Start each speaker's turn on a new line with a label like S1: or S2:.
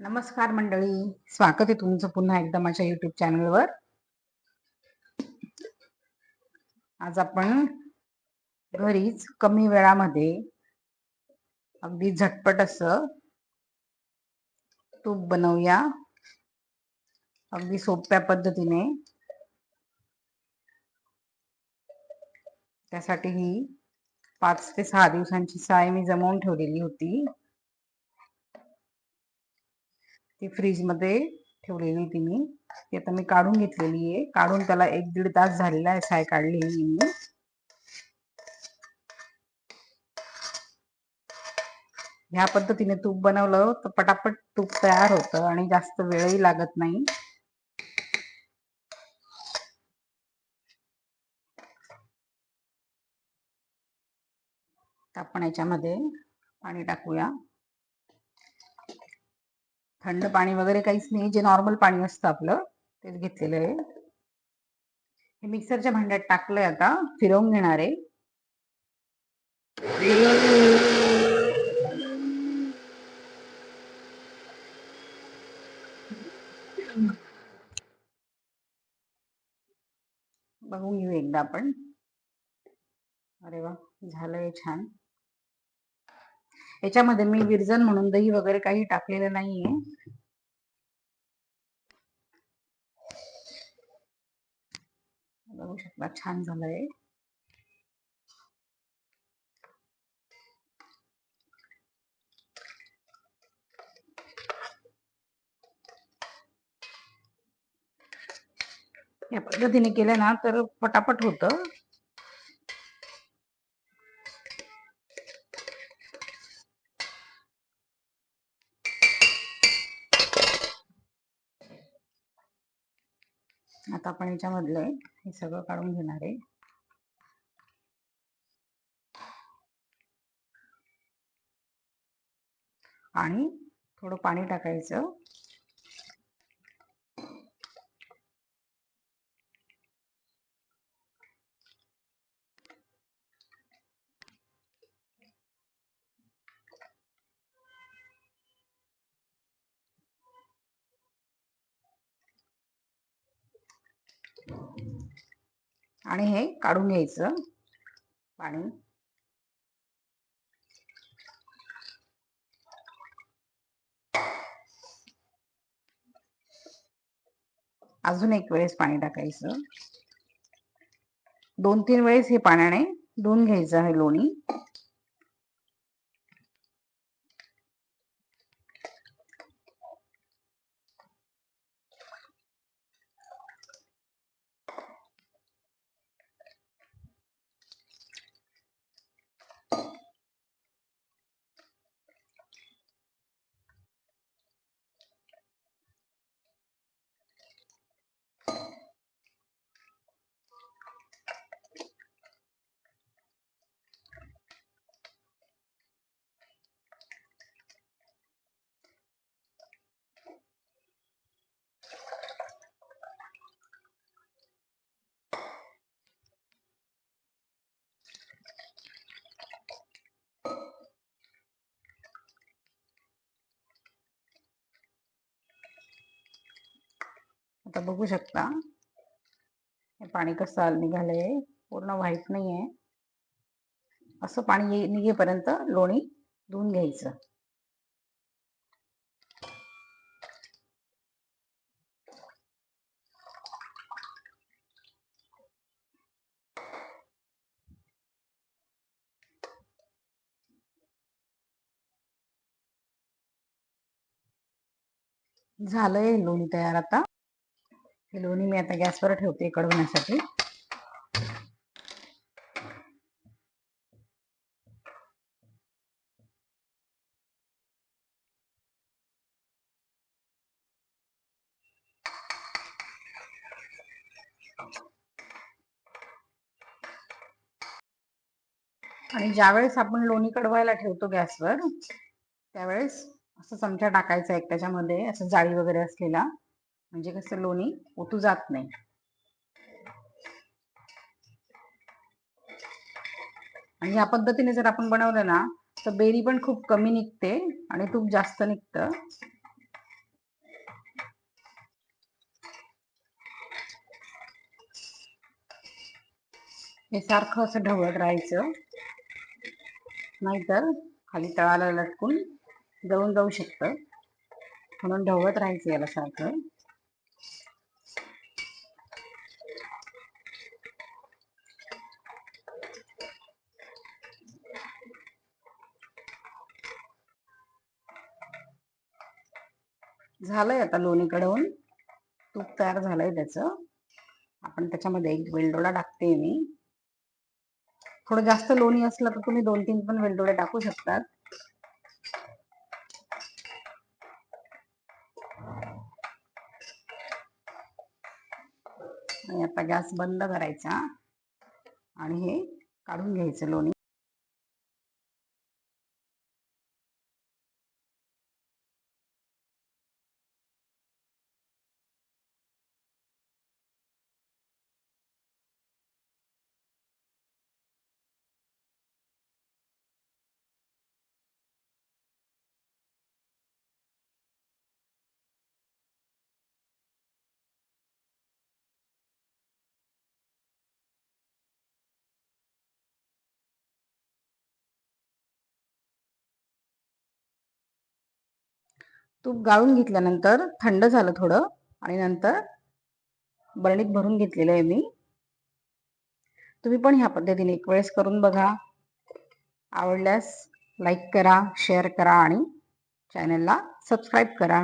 S1: नमस्कार मंडळी. स्वागत आहे तुमचं पुन्हा एकदा माझ्या युट्यूब चॅनलवर आज आपण घरीच कमी वेळामध्ये अगदी झटपट असं तूप बनवूया. अगदी सोप्या पद्धतीने. त्यासाठी ही पाच ते सहा दिवसांची साय मी जमवून ठेवलेली होती. ती फ्रीजमध्ये ठेवलेली होती मी. ती आता मी काढून घेतलेली आहे. काढून त्याला एक दीड तास झालेला आहे. साय काढलेली मी. ह्या पद्धतीने तूप बनवलं तर पटापट तूप तयार होतं आणि जास्त वेळही लागत नाही. आपण याच्यामध्ये पाणी टाकूया. थंड पाणी वगैरे काहीच नाही जे नॉर्मल पाणी असतं आपलं तेच घेतलेलं आहे. हे मिक्सरच्या भांड्यात टाकलंय आता फिरवून घेणार आहे. बघून घेऊ एकदा आपण. अरे वा झालंय छान. याच्यामध्ये मी विरजन म्हणून दही वगैरे काही टाकलेलं नाहीये. बघू शकता छान झालंय. या पद्धतीने केलं ना तर पटापट होतं. आता आपण याच्यामधलं हे सगळं काढून घेणार आहे. आणि थोडं पाणी टाकायचं. आणि हे काढून घ्यायचं पाणी. अजून एक वेळेस पाणी टाकायचं. दोन तीन वेळेस हे पाण्याने धुवून घ्यायचं हे लोणी. आता बघू शकता. हे पाणी कसं निघालंय पूर्ण व्हाईट नाही आहे असं पाणी निघेपर्यंत लोणी धुवून घ्यायचं. झालंय लोणी तयार आता. हे लोणी मी आता गॅसवर ठेवते कडवण्यासाठी. आणि ज्यावेळेस आपण लोणी कडवायला ठेवतो गॅसवर त्यावेळेस असं चमचा टाकायचा एक त्याच्यामध्ये असं जाळी वगैरे असलेला. म्हणजे कसं लोणी ओतू जात नाही. आणि ह्या पद्धतीने जर आपण बनवलं ना तर बेरी पण खूप कमी निघते आणि तूप जास्त निघतं. हे सारखं असं ढवळत राहायचं. नाहीतर खाली तळाला लटकून जळून जाऊ शकतं. म्हणून ढवळत राहायचं याला सारखं. झालंय आता लोणी कडवून तूप तयार झालंय त्याचं. आपण त्याच्यामध्ये एक वेलदोडा टाकते मी. थोडं जास्त लोणी असलं तर तुम्ही दोन तीन पण वेलदोडे टाकू शकतात. आणि आता गॅस बंद करायचा. आणि हे काढून घ्यायचं लोणी. तूप गाळून घेतल्यानंतर थंड झालं थोडं आणि नंतर बरणीत भरून घेतलेलं आहे मी. तुम्ही पण ह्या पद्धतीने एक वेळेस करून बघा. आवडल्यास लाईक करा शेअर करा आणि चॅनलला सबस्क्राईब करा.